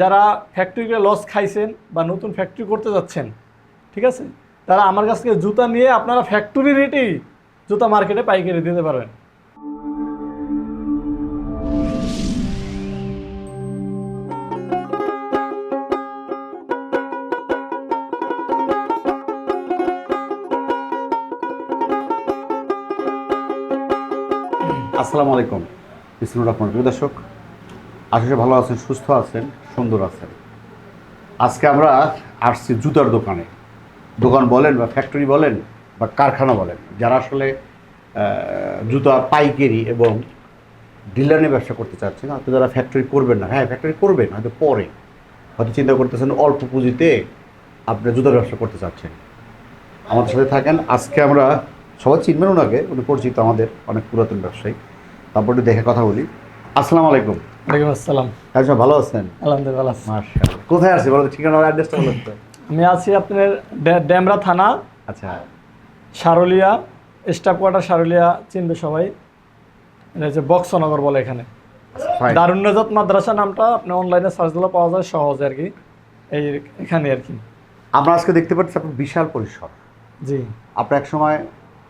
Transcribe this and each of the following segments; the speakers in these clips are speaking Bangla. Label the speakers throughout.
Speaker 1: যারা ফ্যাক্টরিকে লস খাইছেন বা নতুন ফ্যাক্টরি করতে যাচ্ছেন, ঠিক আছে? তারা আমার কাছ থেকে জুতা নিয়ে আপনারা ফ্যাক্টরি রেটেই জুতা মার্কেটে পাইকারি দিতে পারবেন।
Speaker 2: আসসালামু আলাইকুম। বিসমুর রহমান প্রিয় দর্শক আশা ভালো আছেন, সুস্থ আছেন, সুন্দর আছেন। আজকে আমরা আসছি জুতার দোকানে। দোকান বলেন বা ফ্যাক্টরি বলেন বা কারখানা বলেন, যারা আসলে জুতা পাইকারি এবং ডিলারে ব্যবসা করতে চাচ্ছেন, হয়তো যারা ফ্যাক্টরি করবেন না। হ্যাঁ ফ্যাক্টরি করবেন, হয়তো পরে। হয়তো চিন্তা করতেছেন অল্প পুঁজিতে আপনি জুতার ব্যবসা করতে চাচ্ছেন। আমাদের সাথে থাকেন। আজকে আমরা সবাই চিনবেন ওনাকে। উনি পরিচিত আমাদের অনেক পুরাতন ব্যবসায়ী। তারপর দেখে কথা বলি। আসসালামু আলাইকুম।
Speaker 1: ওয়ালাইকুম আসসালাম।
Speaker 2: সব ভালো আছেন?
Speaker 1: আলহামদুলিল্লাহ
Speaker 2: মার্শাল কোথায় আছে বলো ঠিকানা অ্যাড্রেসটা বলুন তো।
Speaker 1: আমি আছি আপনার ডেমরা থানা
Speaker 2: আচ্ছা।
Speaker 1: সারুলিয়া স্টাফ কোয়ার্টার সারুলিয়া চিনবে সবাই। এটা হচ্ছে বক্সনগর বলে এখানে. দারুণ্যজাত মাদ্রাসা নামটা আপনি অনলাইনে সার্চ দিলে পাওয়া যায় সহজে আর কি। এই এখানে আর কি।
Speaker 2: আমরা আজকে দেখতে পাচ্ছি আপনার বিশাল পরিসর।
Speaker 1: জি।
Speaker 2: আপনি এক সময়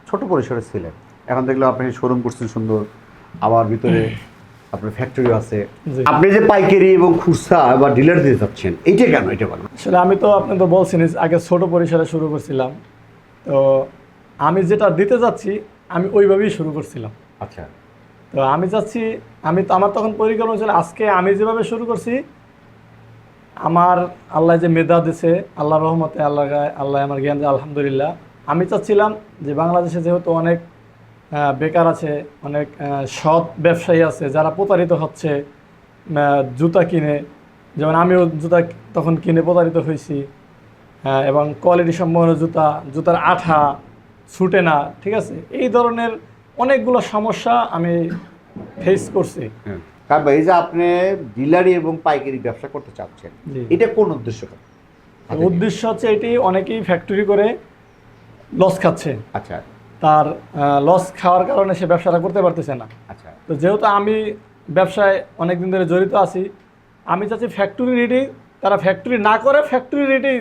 Speaker 2: ছোট পরিসরে ছিলেন। এখন দেখলাম আপনি শোরুম করছেন সুন্দর। আবার ভিতরে আপনার ফ্যাক্টরি আছে। আপনি যে পাইকারি এবং খুচরা বা ডিলার দিতে চাচ্ছেন এইটা কেন? এটা বলেন।
Speaker 1: আসলে আমি তো আপনি তো বলছেন আগে ছোট পরিসরে শুরু করছিলাম। তো আমি যেটা দিতে যাচ্ছি আমি ওইভাবেই শুরু করছিলাম।
Speaker 2: আচ্ছা।
Speaker 1: তো আমি চাচ্ছি আমি তো আমার তখন পরিকল্পনা ছিল আজকে আমি যেভাবে শুরু করছি আমার আল্লাহ যে মেধা দিছে আল্লাহ রহমতে আল্লাহ আল্লাহ আমার জ্ঞান আলহামদুলিল্লাহ। আমি চাচ্ছিলাম যে বাংলাদেশে যেহেতু অনেক বেকার আছে অনেক সৎ ব্যবসায়ী আছে যারা প্রতারিত হচ্ছে জুতা কিনে যেমন আমিও জুতা তখন কিনে প্রতারিত হয়েছি হ্যাঁ, এবং কোয়ালিটি সম্পন্ন জুতা জুতার আঠা ছুটে না ঠিক আছে? এই ধরনের অনেকগুলো সমস্যা আমি ফেস করছি।
Speaker 2: হ্যাঁ কারণ এই যে আপনি ডিলারি এবং পাইকারি ব্যবসা করতে চাচ্ছেন। এটা কোন উদ্দেশ্য
Speaker 1: উদ্দেশ্য হচ্ছে এটি অনেকেই ফ্যাক্টরি করে লস খাচ্ছে।
Speaker 2: আচ্ছা।
Speaker 1: তার লস খাওয়ার কারণে সে ব্যবসাটা করতে পারতেছে না।
Speaker 2: আচ্ছা।
Speaker 1: তো যেহেতু আমি ব্যবসায় অনেক দিন ধরে জড়িত আছি আমি চাচ্ছি ফ্যাক্টরি রেটেই তারা ফ্যাক্টরি না করে ফ্যাক্টরি রেটেই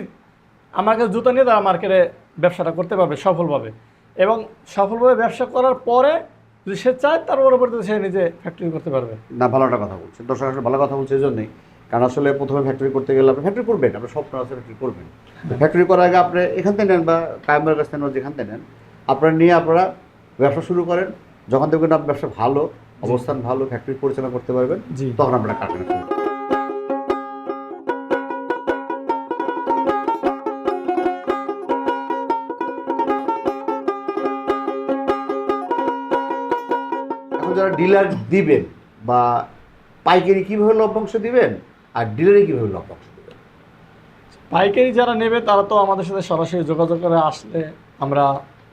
Speaker 1: আমার কাছে জুতা নিয়ে তারা মার্কেটে ব্যবসাটা করতে পারবে সফলভাবে। এবং সফলভাবে ব্যবসা করার পরে যদি সে চায় তার পরবর্তীতে সে নিজে ফ্যাক্টরি করতে পারবে।
Speaker 2: না ভালো একটা কথা বলছে দর্শক আসলে ভালো কথা বলছে এই জন্যই কারণ আসলে প্রথমে ফ্যাক্টরি করতে গেলে আপনি ফ্যাক্টরি করবেন আপনার স্বপ্ন আছে ফ্যাক্টরি করবেন। ফ্যাক্টরি করার আগে আপনি এখান থেকে নেন বা কায়েমের কাছ থেকে নেন বা যেখান থেকে নেন। আপনারা নিয়ে আপনারা ব্যবসা শুরু করেন। যখন দেখবেন আপনার ব্যবসা ভালো অবস্থান ভালো ফ্যাক্টরি পরিচালনা করতে পারবেন
Speaker 1: জি।
Speaker 2: তখন আপনারা কারখানা শুরু যারা ডিলার দিবেন বা পাইকারি কীভাবে লভ্যাংশ দিবেন আর ডিলারে কীভাবে লভ্যাংশ দিবেন?
Speaker 1: পাইকারি যারা নেবে তারা তো আমাদের সাথে সরাসরি যোগাযোগ করে আসলে আমরা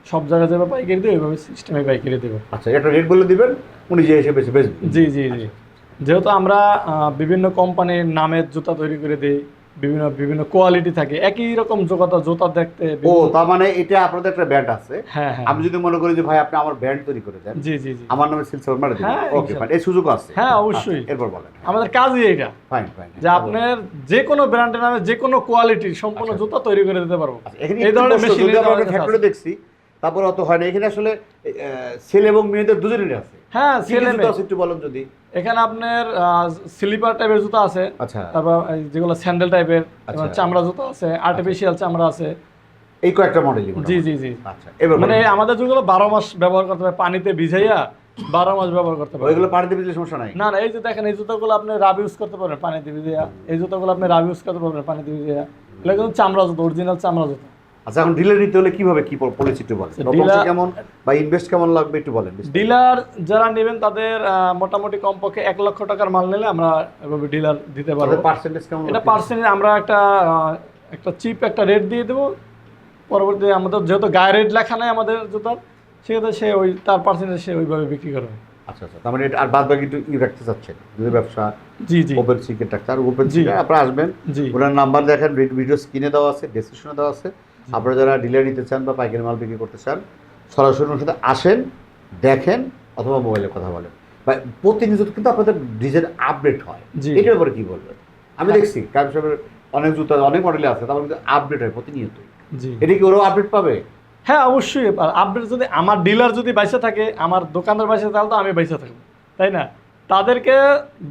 Speaker 1: সব জায়গায় যেভাবে পাইকারি দিই ওইভাবে সিস্টেমে পাইকারি দেবো।
Speaker 2: আচ্ছা একটা রেট বলে দিবেন উনি যে এসে বেশি বেচবেন
Speaker 1: জি জি জি। যেহেতু আমরা বিভিন্ন কোম্পানির নামের জুতা তৈরি করে দিই বিভিন্ন বিভিন্ন কোয়ালিটি থাকে একই রকম জোতা জুতা দেখতে
Speaker 2: ও তার মানে এটা আপনাদের একটা ব্যান্ড আছে।
Speaker 1: হ্যাঁ হ্যাঁ।
Speaker 2: আমি যদি মনে করি যে ভাই আপনি আমার ব্যান্ড তৈরি করে দেন
Speaker 1: জি জি জি।
Speaker 2: আমার নামে সিলসর মারে দিন ওকে। ফাইন এই সুযোগ আছে।
Speaker 1: হ্যাঁ, অবশ্যই।
Speaker 2: আচ্ছা, এরপর বলেন।
Speaker 1: আমাদের কাজই এটা
Speaker 2: ফাইন ফাইন
Speaker 1: যে আপনার যে কোনো ব্র্যান্ডের নামে যে কোনো কোয়ালিটির সম্পূর্ণ
Speaker 2: আচ্ছা।
Speaker 1: জুতা তৈরি করে দিতে পারব। এই ধরনের মেশিন আমরা
Speaker 2: ফ্যাক্টরি দেখছি তারপর অত হয় না। এখানে আসলে ছেলে এবং মেয়েদের দুজনেরই আছে।
Speaker 1: হ্যাঁ ছেলে
Speaker 2: একটু বলেন যদি।
Speaker 1: এখানে আপনার স্লিপার টাইপের জুতা আছে।
Speaker 2: আচ্ছা।
Speaker 1: তারপর যেগুলো স্যান্ডেল টাইপের
Speaker 2: আচ্ছা।
Speaker 1: চামড়া জুতা আছে আর্টিফিশিয়াল চামড়া আছে।
Speaker 2: এই কয়েকটা মডেল
Speaker 1: জি জি জি।
Speaker 2: আচ্ছা
Speaker 1: মানে আমাদের যেগুলো বারো মাস ব্যবহার করতে হবে পানিতে ভিজাইয়া বারো মাস ব্যবহার করতে পারবে
Speaker 2: ওইগুলো পানিতে ভিজলে সমস্যা নাই?
Speaker 1: না না এই যে দেখেন এই জুতাগুলো আপনি রাব ইউজ করতে পারবেন পানিতে ভিজিয়া এই জুতাগুলো আপনি রাব ইউজ করতে পারবেন পানিতে ভিজিয়া এগুলো কিন্তু চামড়া জুতো অরিজিনাল চামড়া জুতো।
Speaker 2: আচ্ছা এখন ডিলার নিতে হলে কীভাবে কি পলিসি একটু বলেন? কেমন বা ইনভেস্ট কেমন লাগবে একটু বলেন
Speaker 1: ডিলার যারা নেবেন তাদের মোটামুটি কমপক্ষে এক লক্ষ টাকার মাল নিলে আমরা এভাবে ডিলার দিতে পারব।
Speaker 2: পার্সেন্টেজ কেমন
Speaker 1: এটা পার্সেন্ট আমরা একটা একটা চিপ একটা রেট দিয়ে দেবো। পরবর্তী আমাদের যেহেতু গায়ে রেট লেখা নেই আমাদের জুতার সেক্ষেত্রে সে ওই তার পার্সেন্টেজ সে ওইভাবে বিক্রি করবে
Speaker 2: আচ্ছা আচ্ছা তার মানে আর বাদ বাকি ই রাখতে চাচ্ছেন? যদি ব্যবসা
Speaker 1: জি জি।
Speaker 2: ওপেন সিকেট রাখতে আর ওপেন। সিকেট আপনারা আসবেন
Speaker 1: জি।
Speaker 2: ওনার নাম্বার দেখেন ভিডিও স্ক্রিনে দেওয়া আছে ডেসক্রিপশনে দেওয়া আছে। আপনারা যারা ডিলার নিতে চান বা পাইকারি মাল বিক্রি করতে চান সরাসরি ওর সাথে আসেন দেখেন অথবা মোবাইলে কথা বলেন। বা প্রতিনিয়ত কিন্তু আপনাদের ডিজাইন আপডেট হয়। এটার ব্যাপারে কি বলবেন? আমি দেখছি কারণ সাহেবের অনেক জুতা অনেক মডেলে আছে তারপর কিন্তু আপডেট হয় প্রতিনিয়ত। এটা কি ওরাও আপডেট পাবে?
Speaker 1: হ্যাঁ অবশ্যই। আপডেট যদি আমার ডিলার যদি বাইসে থাকে আমার দোকানদার বাইসে তাহলে তো আমি বাইসে থাকব তাই না? তাদেরকে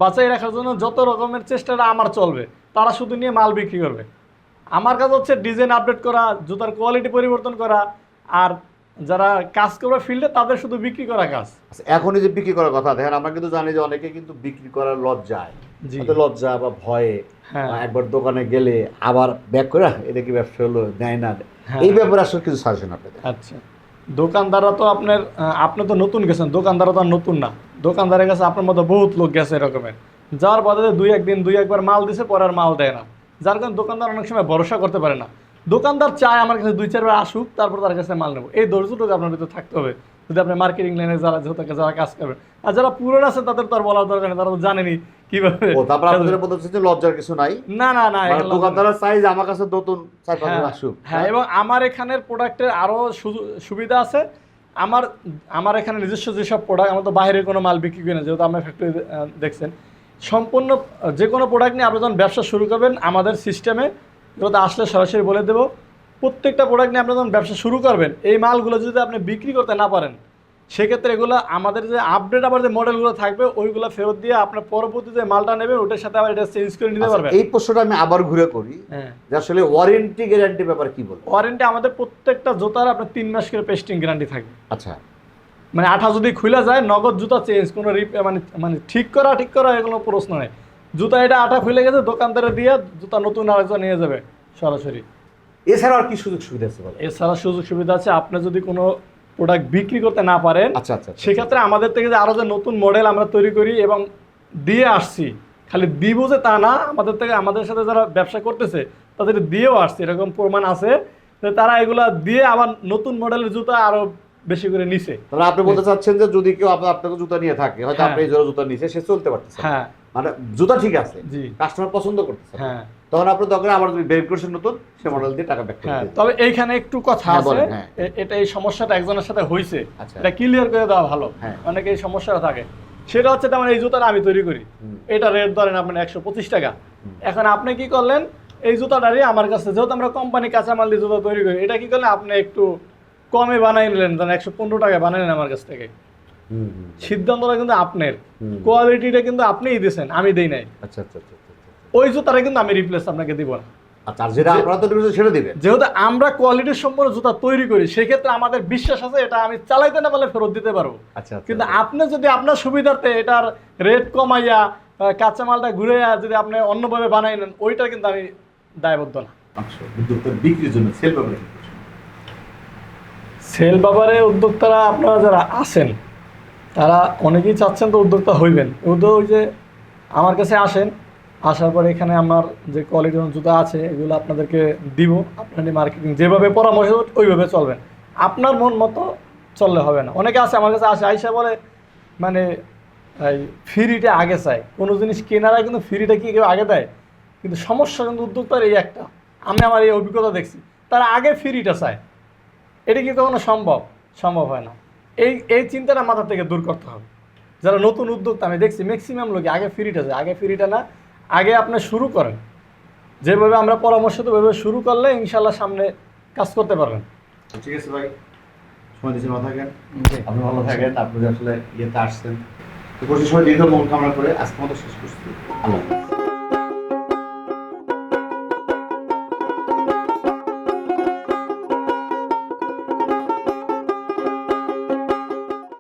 Speaker 1: বাঁচাই রাখার জন্য যত রকমের চেষ্টাটা আমার চলবে তারা শুধু নিয়ে মাল বিক্রি করবে। আমার কাজ হচ্ছে ডিজাইন আপডেট করা জুতার কোয়ালিটি পরিবর্তন করা আর যারা কাজ করবে ফিল্ডে তাদের শুধু বিক্রি করা কাজ।
Speaker 2: আচ্ছা, এখনই যে বিক্রি করার কথা দেখেন আমরা কিন্তু জানি যে অনেকে কিন্তু বিক্রি করার লজ্জায় লজ্জা বা ভয়ে
Speaker 1: হ্যাঁ।
Speaker 2: একবার দোকানে গেলে আবার ব্যাক করে এটা কি ব্যবসা হলো? নেয় না।
Speaker 1: হ্যাঁ।
Speaker 2: এই ব্যাপারে আসলে কিছু সাজেশন আপনাদের
Speaker 1: আচ্ছা। দোকানদাররা তো আপনার আপনি তো নতুন গেছেন দোকানদাররা তো নতুন না। দোকানদারের কাছে আপনার মতো বহুত লোক গেছে এরকমের। যার বাদে দুই একদিন দুই একবার মাল দিছে পরে আর মাল দেয় না। যার কারণে দোকানদার অনেক সময় ভরসা করতে পারে না। দোকানদার চায় আমার কাছে দুই চারবার আসুক তারপর তার কাছে মাল নেব। এই ধৈর্যটুকু আপনার ভিতরে থাকতে হবে। যদি আপনি মার্কেটিং লাইনে যারা যেহেতু যারা কাজ করবেন। আর যারা পুরনো আছে তাদের তো আর বলার দরকার নেই তারা তো জানেনি কীভাবে।
Speaker 2: তারপর আপনাদের বলতে হচ্ছে লজ্জার কিছু নাই?
Speaker 1: না না না
Speaker 2: দোকানদারের চাই আমার কাছে নতুন চার পাঁচ আসুক
Speaker 1: হ্যাঁ এবং আমার এখানের প্রোডাক্টের আরও সুবিধা আছে। আমার আমার এখানে নিজস্ব যেসব প্রোডাক্ট আমার তো বাইরে কোনো মাল বিক্রি করি না যেহেতু আমার ফ্যাক্টরি দেখছেন। সম্পূর্ণ যে কোনো প্রোডাক্ট নিয়ে আপনি যখন ব্যবসা শুরু করবেন আমাদের সিস্টেমে এগুলোতে আসলে সরাসরি বলে দেবো প্রত্যেকটা প্রোডাক্ট নিয়ে আপনি যখন ব্যবসা শুরু করবেন এই মালগুলো যদি আপনি বিক্রি করতে না পারেন সেক্ষেত্রে এগুলো আমাদের যে আপডেট আবার যে মডেলগুলো থাকবে ওইগুলো ফেরত দিয়ে আপনার পরবর্তী যে মালটা নেবেন ওটার সাথে আবার এটা চেঞ্জ করে নিতে
Speaker 2: আচ্ছা,
Speaker 1: পারবেন।
Speaker 2: এই প্রশ্নটা আমি আবার ঘুরে করি
Speaker 1: হ্যাঁ।
Speaker 2: যে আসলে ওয়ারেন্টি গ্যারান্টি ব্যাপার কি বলব?
Speaker 1: ওয়ারেন্টি আমাদের প্রত্যেকটা জুতার আপনার তিন মাস করে পেস্টিং গ্যারান্টি থাকবে।
Speaker 2: আচ্ছা।
Speaker 1: মানে আঠা যদি খুলে যায় নগদ জুতা চেঞ্জ কোনো রিপ মানে মানে ঠিক করা ঠিক করা এগুলো প্রশ্ন নেই। জুতা এটা আঠা খুলে গেছে দোকানদারে দিয়ে জুতা নতুন আরেকজন নিয়ে যাবে সরাসরি।
Speaker 2: এছাড়া আর কি সুযোগ সুবিধা আছে
Speaker 1: এছাড়া সুযোগ সুবিধা আছে আপনি যদি কোনো প্রোডাক্ট বিক্রি করতে না পারেন
Speaker 2: আচ্ছা আচ্ছা আচ্ছা।
Speaker 1: সেক্ষেত্রে আমাদের থেকে যে আরও যে নতুন মডেল আমরা তৈরি করি এবং দিয়ে আসছি খালি দিব যে তা না আমাদের থেকে আমাদের সাথে যারা ব্যবসা করতেছে তাদের দিয়েও আসছে এরকম প্রমাণ আছে তারা এগুলা দিয়ে আবার নতুন মডেলের জুতা আরও বেশি করে নিছে।
Speaker 2: তাহলে আপনি বলতে চাচ্ছেন যে যদি কেউ আপনাকে জুতা নিয়ে থাকে হয়তো
Speaker 1: হ্যাঁ।
Speaker 2: আপনি এই জোড়া জুতা নিছে সে চলতে পারতেছে
Speaker 1: হ্যাঁ।
Speaker 2: মানে জুতা ঠিক আছে
Speaker 1: জি।
Speaker 2: কাস্টমার পছন্দ করতেছে
Speaker 1: হ্যাঁ।
Speaker 2: তখন আপনি দরকার আবার যদি বের করছেন নতুন সে মডেল দিয়ে টাকা ব্যাক করে
Speaker 1: হ্যাঁ তবে এইখানে একটু কথা
Speaker 2: হ্যাঁ,
Speaker 1: আছে।
Speaker 2: হ্যাঁ।
Speaker 1: এটা এই সমস্যাটা একজনের সাথে হয়েছে
Speaker 2: আচ্ছা।
Speaker 1: এটা ক্লিয়ার করে দেওয়া ভালো।
Speaker 2: হ্যাঁ।
Speaker 1: অনেকে এই সমস্যাটা থাকে। সেটা হচ্ছে তেমন এই জুতাটা আমি তৈরি করি। এটা রেট ধরেন আপনার একশো পঁচিশ টাকা। এখন আপনি কি করলেন? এই জুতাটারই আমার কাছে যেহেতু আমরা কোম্পানি কাঁচামাল দিয়ে জুতা তৈরি করি এটা কি করলেন? আপনি একটু কমে বানাই নিলেন ধরেন একশো পনেরো টাকায় বানাই আমার কাছ থেকে। সিদ্ধান্তটা কিন্তু আপনার। কোয়ালিটিটা কিন্তু আপনিই দিয়েছেন আমি দেই নাই।
Speaker 2: আচ্ছা আচ্ছা আচ্ছা আচ্ছা, আচ্ছা।
Speaker 1: ওই জুতাটা কিন্তু আমি রিপ্লেস আপনাকে দিব না। যেহেতু আমরা কোয়ালিটির জুতা তৈরি করি সেক্ষেত্রে আমাদের বিশ্বাস আছে এটা আমি চালাইতে না পারলে ফেরত দিতে পারব। কিন্তু আপনি যদি আপনার সুবিধার্থে এটার রেট কমাইয়া কাঁচামালটা ঘুরে যদি আপনি অন্যভাবে বানাই নেন ওইটা কিন্তু আমি দায়বদ্ধ না।
Speaker 2: বিক্রির জন্য সেল?
Speaker 1: সেল ব্যাপারে উদ্যোক্তারা আপনারা যারা আছেন, তারা অনেকেই চাচ্ছেন তো উদ্যোক্তা হইবেন। উদ্যোগ ওই যে আমার কাছে আসেন, আসার পরে এখানে আমার যে কোয়ালিটির জুতা আছে, এগুলো আপনাদেরকে দিব। আপনার মার্কেটিং যেভাবে পরামর্শ ওইভাবে চলবেন। আপনার মন মতো চললে হবে না। অনেকে আছে, আমার কাছে আসে, আইসা বলে মানে এই ফ্রিটা আগে চায় কোনো জিনিস কেনারা কিন্তু ফ্রিটা কি কেউ আগে দেয়? কিন্তু সমস্যা কিন্তু উদ্যোক্তার এই একটা। আমি আমার এই অভিজ্ঞতা দেখছি। তারা আগে ফ্রিটা চায়। এটা কি কখনো সম্ভব? সম্ভব হয় না। এই এই চিন্তাটা মাথা থেকে দূর করতে হবে। যারা নতুন উদ্যোক্তা আমি দেখছি ম্যাক্সিমাম লোকে আগে ফ্রিটা যায়। আগে ফ্রিটা না আগে আপনি শুরু করেন। যেভাবে আমরা পরামর্শ দেবো ওইভাবে শুরু করলে ইনশাল্লাহ সামনে কাজ করতে পারবেন।
Speaker 2: ঠিক আছে ভাই সময় দিয়েছেন ভালো থাকেন। আপনি ভালো থাকেন আপনি আসলে ইয়েতে আসছেন। তো কোশিশ সময় দীর্ঘ মঙ্গল কামনা করে আজকে মতো শেষ করছি। আল্লাহ।